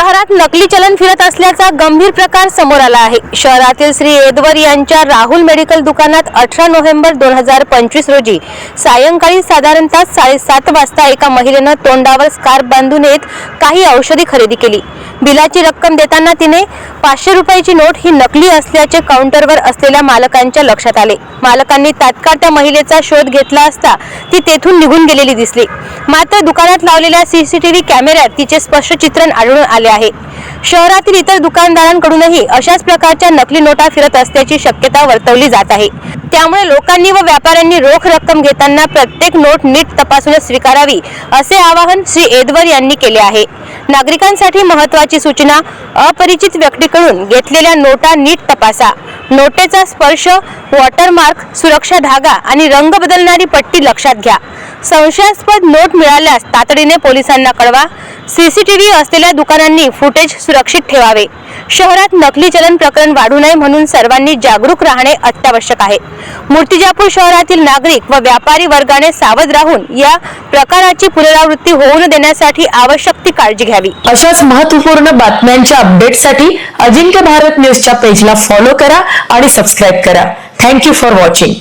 शहरात नकली चलन फिरत असल्याचा गंभीर प्रकार समोर आला आहे. शहरातील श्री एदवर यांच्या राहुल मेडिकल दुकानात अठरा नोव्हेंबर दोन हजार पंचवीस रोजी सायंकाळी साधारणतः साडेसात वाजता एका महिलेनं तोंडावर स्कार्फ बांधून येत काही औषधी खरेदी केली. बिलाची रक्कम देताना तिने पाचशे रुपयाची नोट ही नकली असल्याचे काउंटरवर असलेल्या मालकांच्या लक्षात आले. मालकांनी तात्काळ त्या महिलेचा शोध घेतला असता ती तेथून निघून गेलेली दिसली. मात्र दुकानात लावलेल्या सीसीटीव्ही कॅमेऱ्यात तिचे स्पष्ट चित्रण आढळून आले आहे. शहरातील इतर दुकानदारांकडूनही अशाच प्रकारच्या नकली नोटा फिरत असल्याची शक्यता वर्तवली जात आहे. त्यामुळे लोकांनी व व्यापाऱ्यांनी रोख रक्कम घेताना प्रत्येक नोट नीट तपासून स्वीकारावी असे आवाहन श्री एदवर यांनी केले आहे. नागरिकांसाठी महत्त्वाची सूचना अपरिचित व्यक्तीकडून घेतलेल्या नोटा नीट तपासा. नोटेचा स्पर्श वॉटरमार्क सुरक्षा धागा आणि रंग बदलणारी पट्टी लक्षात घ्या. संशयास्पद नोट मिळाल्यास तातडीने पोलिसांना कळवा. सीसीटीव्ही असलेल्या दुकानांनी फुटेज सुरक्षित ठेवावे. शहरात नकली चलन प्रकरण वाढू नये म्हणून सर्वांनी जागरूक राहणे अत्यावश्यक आहे. मूर्तिजापूर शहरातील नागरिक व व्यापारी वर्गाने सावध राहून या प्रकाराची पुनरावृत्ती होऊ न देण्यासाठी आवश्यक ती काळजी घ्यावी. अशाच महत्त्वपूर्ण बातम्यांच्या अपडेटसाठी अजिंक्य भारत न्यूजच्या पेजला फॉलो करा. आणि सबस्क्राईब करा. Thank you for watching